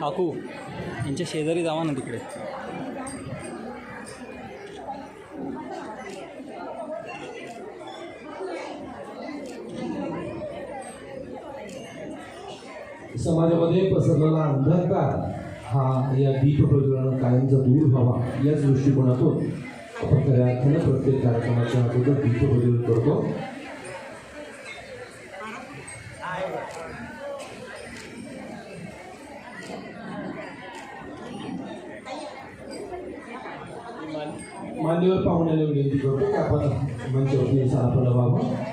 काकू यांच्या शेजारी जावा ना तिकडे. समाजामध्ये पसरलेला अंधकार हा या दीप प्रज्वलनानं कायमचा दूर व्हावा याच दृष्टिकोनातून आपण खऱ्या अर्थानं प्रत्येक कार्यक्रमाच्या अगोदर दीप प्रज्वलन करतो. मान्यवर पाहुण्याला विनंती करतो की आपण मंचावरती स्थानापन्न व्हावं